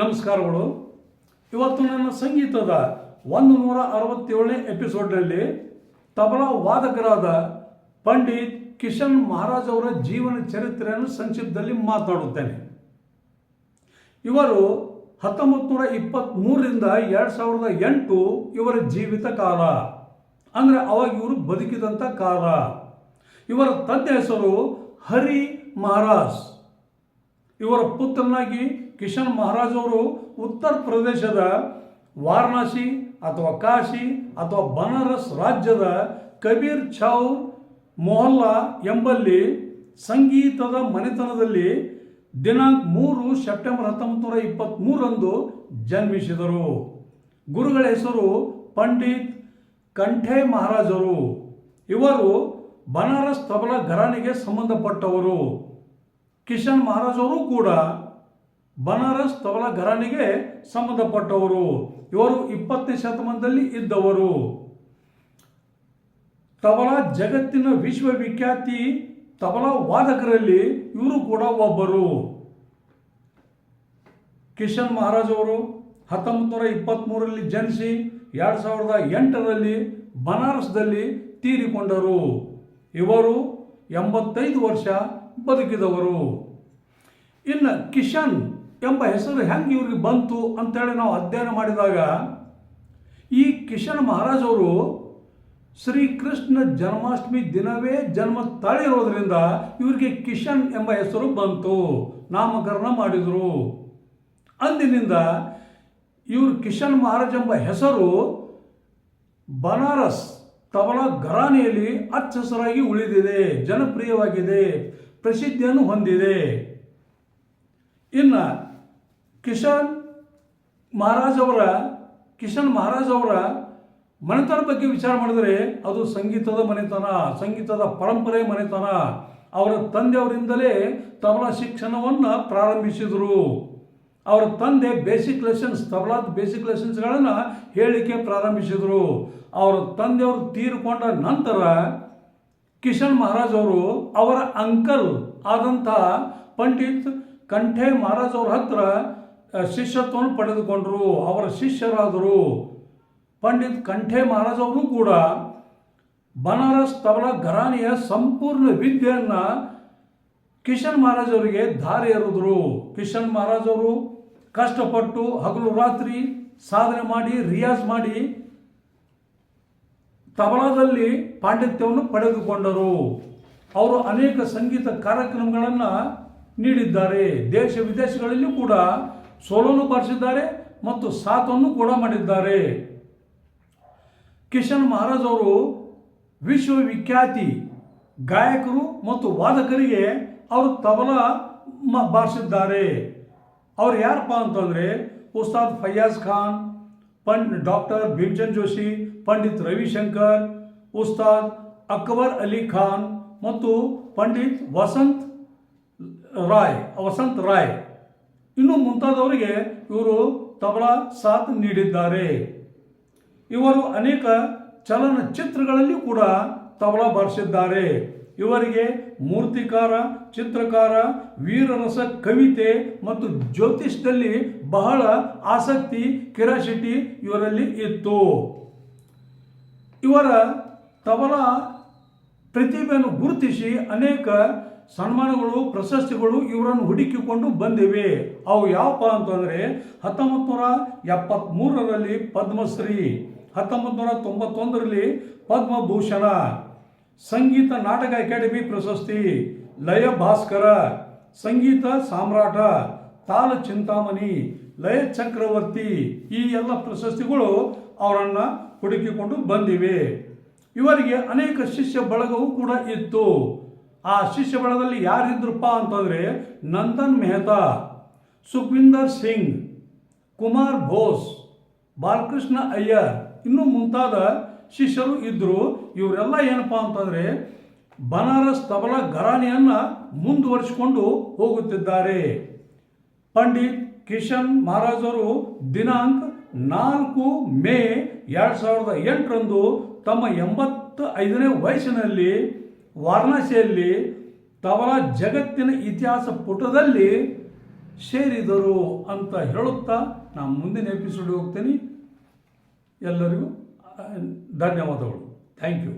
ನಮಸ್ಕಾರಗಳು. ಇವತ್ತು ನನ್ನ ಸಂಗೀತದ ಒಂದು ನೂರ ಅರವತ್ತೇಳನೇ ಎಪಿಸೋಡ್ನಲ್ಲಿ ತಬಲಾ ವಾದಕರಾದ ಪಂಡಿತ್ ಕಿಶನ್ ಮಹಾರಾಜ್ ಅವರ ಜೀವನ ಚರಿತ್ರೆಯನ್ನು ಸಂಕ್ಷಿಪ್ತದಲ್ಲಿ ಮಾತನಾಡುತ್ತೇನೆ. ಇವರು ಹತ್ತೊಂಬತ್ತು ನೂರ ಇಪ್ಪತ್ತ್ಮೂರರಿಂದ ಎರಡು ಸಾವಿರದ ಎಂಟು ಇವರ ಜೀವಿತ ಕಾಲ. ಅಂದರೆ ಅವಾಗ ಇವರು ಬದುಕಿದಂಥ ಕಾಲ. ಇವರ ತಂದೆ ಹೆಸರು ಹರಿ ಮಹಾರಾಜ್. ಇವರ ಪುತ್ರನಾಗಿ ಕಿಶನ್ ಮಹಾರಾಜ್ ಅವರು ಉತ್ತರ ಪ್ರದೇಶದ ವಾರಣಾಸಿ ಅಥವಾ ಕಾಶಿ ಅಥವಾ ಬನಾರಸ್ ರಾಜ್ಯದ ಕಬೀರ್ ಛಾವ್ ಮೊಹಲ್ಲಾ ಎಂಬಲ್ಲಿ ಸಂಗೀತದ ಮನೆತನದಲ್ಲಿ ದಿನಾಂಕ ಮೂರು ಸೆಪ್ಟೆಂಬರ್ ಹತ್ತೊಂಬತ್ತು ನೂರ ಇಪ್ಪತ್ತ್ಮೂರಂದು ಜನ್ಮಿಸಿದರು. ಗುರುಗಳ ಹೆಸರು ಪಂಡಿತ್ ಕಂಠೆ ಮಹಾರಾಜರು ಇವರು ಬನಾರಸ್ ತಬಲ ಘರಾಣಿಗೆ ಸಂಬಂಧಪಟ್ಟವರು. ಕಿಶನ್ ಮಹಾರಾಜ್ ಅವರು ಕೂಡ ಬನಾರಸ್ ತಬಲಾ ಘರಾನಿಗೆ ಸಂಬಂಧಪಟ್ಟವರು. ಇವರು ಇಪ್ಪತ್ತನೇ ಶತಮಾನದಲ್ಲಿ ಇದ್ದವರು. ತಬಲಾ ಜಗತ್ತಿನ ವಿಶ್ವವಿಖ್ಯಾತಿ ತಬಲಾ ವಾದಕರಲ್ಲಿ ಇವರು ಕೂಡ ಒಬ್ಬರು. ಕಿಶನ್ ಮಹಾರಾಜ್ ಅವರು ಹತ್ತೊಂಬತ್ತು ನೂರ ಇಪ್ಪತ್ತ್ಮೂರರಲ್ಲಿ ಜನಿಸಿ ಎರಡು ಸಾವಿರದ ಎಂಟರಲ್ಲಿ ಬನಾರಸ್ದಲ್ಲಿ ತೀರಿಕೊಂಡರು. ಇವರು ಎಂಬತ್ತೈದು ವರ್ಷ ಬದುಕಿದವರು. ಇನ್ನು ಕಿಶನ್ ಎಂಬ ಹೆಸರು ಹೆಂಗೆ ಇವ್ರಿಗೆ ಬಂತು ಅಂತೇಳಿ ನಾವು ಅಧ್ಯಯನ ಮಾಡಿದಾಗ, ಈ ಕಿಶನ್ ಮಹಾರಾಜ್ ಅವರು ಶ್ರೀಕೃಷ್ಣ ಜನ್ಮಾಷ್ಟಮಿ ದಿನವೇ ಜನ್ಮ ತಾಳಿರೋದ್ರಿಂದ ಇವರಿಗೆ ಕಿಶನ್ ಎಂಬ ಹೆಸರು ಬಂತು, ನಾಮಕರಣ ಮಾಡಿದರು. ಅಂದಿನಿಂದ ಇವರು ಕಿಶನ್ ಮಹಾರಾಜ್ ಎಂಬ ಹೆಸರು ಬನಾರಸ್ ತಬಲಾ ಘರಾನೆಯಲ್ಲಿ ಅಚ್ಚಸರಾಗಿ ಉಳಿದಿದೆ, ಜನಪ್ರಿಯವಾಗಿದೆ, ಪ್ರಸಿದ್ಧಿಯನ್ನು ಹೊಂದಿದೆ. ಇನ್ನು ಕಿಶನ್ ಮಹಾರಾಜ್ ಅವರ, ಕಿಶನ್ ಮಹಾರಾಜ್ ಅವರ ಮನೆತನ ಬಗ್ಗೆ ವಿಚಾರ ಮಾಡಿದರೆ ಅದು ಸಂಗೀತದ ಮನೆತನ, ಸಂಗೀತದ ಪರಂಪರೆ ಮನೆತನ. ಅವರ ತಂದೆಯವರಿಂದಲೇ ತಬಲಾ ಶಿಕ್ಷಣವನ್ನು ಪ್ರಾರಂಭಿಸಿದರು. ಅವರ ತಂದೆ ಬೇಸಿಕ್ ಲೆಸನ್ಸ್ ತಬಲಾದ ಬೇಸಿಕ್ ಲೆಸನ್ಸ್ಗಳನ್ನು ಹೇಳಿಕೆ ಪ್ರಾರಂಭಿಸಿದರು. ಅವರ ತಂದೆಯವರು ತೀರಿಕೊಂಡ ನಂತರ ಕಿಶನ್ ಮಹಾರಾಜ್ ಅವರು ಅವರ ಅಂಕಲ್ ಆದಂಥ ಪಂಡಿತ್ ಕಂಠೆ ಮಹಾರಾಜ್ ಅವ್ರ ಹತ್ರ ಶಿಷ್ಯತ್ವವನ್ನು ಪಡೆದುಕೊಂಡರು, ಅವರ ಶಿಷ್ಯರಾದರು. ಪಂಡಿತ್ ಕಂಠೆ ಮಹಾರಾಜ್ ಅವರು ಕೂಡ ಬನಾರಸ್ ತಬಲಾ ಘರಾನಿಯ ಸಂಪೂರ್ಣ ವಿದ್ಯೆಯನ್ನು ಕಿಶನ್ ಮಹಾರಾಜ್ ಅವರಿಗೆ ದಾರಿ ಎರೆದರು. ಕಿಶನ್ ಮಹಾರಾಜ್ ಅವರು ಕಷ್ಟಪಟ್ಟು ಹಗಲು ರಾತ್ರಿ ಸಾಧನೆ ಮಾಡಿ, ರಿಯಾಜ್ ಮಾಡಿ ತಬಲಾದಲ್ಲಿ ಪಾಂಡಿತ್ಯವನ್ನು ಪಡೆದುಕೊಂಡರು. ಅವರು ಅನೇಕ ಸಂಗೀತ ಕಾರ್ಯಕ್ರಮಗಳನ್ನು ನೀಡಿದ್ದಾರೆ. ದೇಶ ವಿದೇಶಗಳಲ್ಲಿಯೂ ಕೂಡ ಸೋಲನ್ನು ಬಾರಿಸಿದ್ದಾರೆ ಮತ್ತು ಸಾತನ್ನು ಕೂಡ ಮಾಡಿದ್ದಾರೆ. ಕಿಶನ್ ಮಹಾರಾಜ್ ಅವರು ವಿಶ್ವವಿಖ್ಯಾತಿ ಗಾಯಕರು ಮತ್ತು ವಾದಕರಿಗೆ ಅವರು ತಬಲಾ ಮ ಬಾರಿಸಿದ್ದಾರೆ. ಅವ್ರು ಯಾರಪ್ಪ ಅಂತಂದರೆ ಉಸ್ತಾದ್ ಫಯ್ಯಾಜ್ ಖಾನ್, ಪಂಡ್, ಡಾಕ್ಟರ್ ಭೀಮ್ಚಂದ್ ಜೋಶಿ, ಪಂಡಿತ್ ರವಿಶಂಕರ್, ಉಸ್ತಾದ್ ಅಕ್ಬರ್ ಅಲಿ ಖಾನ್ ಮತ್ತು ಪಂಡಿತ್ ವಸಂತ್ ರಾಯ್ ವಸಂತ್ ರಾಯ್. ಇನ್ನು ಮುಂತಾದವರಿಗೆ ಇವರು ತಬಲ ಸಾಥ್ ನೀಡಿದ್ದಾರೆ. ಇವರು ಅನೇಕ ಚಲನಚಿತ್ರಗಳಲ್ಲಿ ಕೂಡ ತಬಲ ಬಾರಿಸಿದ್ದಾರೆ. ಇವರಿಗೆ ಮೂರ್ತಿಕಾರ, ಚಿತ್ರಕಾರ, ವೀರರಸ ಕವಿತೆ ಮತ್ತು ಜ್ಯೋತಿಷ್ಯದಲ್ಲಿ ಬಹಳ ಆಸಕ್ತಿ ಕೆರಾಸಿಟಿ ಇವರಲ್ಲಿ ಇತ್ತು. ಇವರ ತಬಲಾ ಪ್ರತಿಭೆಯನ್ನು ಗುರುತಿಸಿ ಅನೇಕ ಸನ್ಮಾನಗಳು, ಪ್ರಶಸ್ತಿಗಳು ಇವರನ್ನು ಹುಡುಕಿಕೊಂಡು ಬಂದಿವೆ. ಅವು ಯಾವಪ್ಪ ಅಂತಂದರೆ ಹತ್ತೊಂಬತ್ತು ನೂರ ಎಪ್ಪತ್ತ್ಮೂರರಲ್ಲಿ ಪದ್ಮಶ್ರೀ ಹತ್ತೊಂಬತ್ತು ನೂರ ತೊಂಬತ್ತೊಂದರಲ್ಲಿ ಪದ್ಮಭೂಷಣ, ಸಂಗೀತ ನಾಟಕ ಅಕಾಡೆಮಿ ಪ್ರಶಸ್ತಿ, ಲಯ ಭಾಸ್ಕರ, ಸಂಗೀತ ಸಾಮ್ರಾಟ, ತಾಲ ಚಿಂತಾಮಣಿ, ಲಯ ಚಕ್ರವರ್ತಿ, ಈ ಎಲ್ಲ ಪ್ರಶಸ್ತಿಗಳು ಅವರನ್ನು ಹುಡುಕಿಕೊಂಡು ಬಂದಿವೆ. ಇವರಿಗೆ ಅನೇಕ ಶಿಷ್ಯ ಬಳಗವೂ ಕೂಡ ಇತ್ತು. ಆ ಶಿಷ್ಯ ಬಳಗದಲ್ಲಿ ಯಾರಿದ್ರಪ್ಪ ಅಂತಂದರೆ ನಂದನ್ ಮೆಹ್ತಾ, ಸುಖ್ವಿಂದರ್ ಸಿಂಗ್, ಕುಮಾರ್ ಬೋಸ್, ಬಾಲಕೃಷ್ಣ ಅಯ್ಯರ್, ಇನ್ನೂ ಮುಂತಾದ ಶಿಷ್ಯರು ಇದ್ದರು ಇವರೆಲ್ಲ ಏನಪ್ಪ ಅಂತಂದರೆ ಬನಾರಸ್ ತಬಲ ಘರಾನೆಯನ್ನು ಮುಂದುವರಿಸಿಕೊಂಡು ಹೋಗುತ್ತಿದ್ದಾರೆ. ಪಂಡಿತ್ ಕಿಶನ್ ಮಹಾರಾಜರು ದಿನಾಂಕ ನಾಲ್ಕು ಮೇ ಎರಡು ಸಾವಿರದ ಎಂಟರಂದು ತಮ್ಮ ಎಂಬತ್ತ ಐದನೇ ವಯಸ್ಸಿನಲ್ಲಿ ವಾರಣಾಸಿಯಲ್ಲಿ ತವರ ಜಗತ್ತಿನ ಇತಿಹಾಸ ಪುಟದಲ್ಲಿ ಸೇರಿದರು ಅಂತ ಹೇಳುತ್ತಾ ನಾನು ಮುಂದಿನ ಎಪಿಸೋಡ್ ಹೋಗ್ತೀನಿ. ಎಲ್ಲರಿಗೂ ಧನ್ಯವಾದಗಳು. Thank you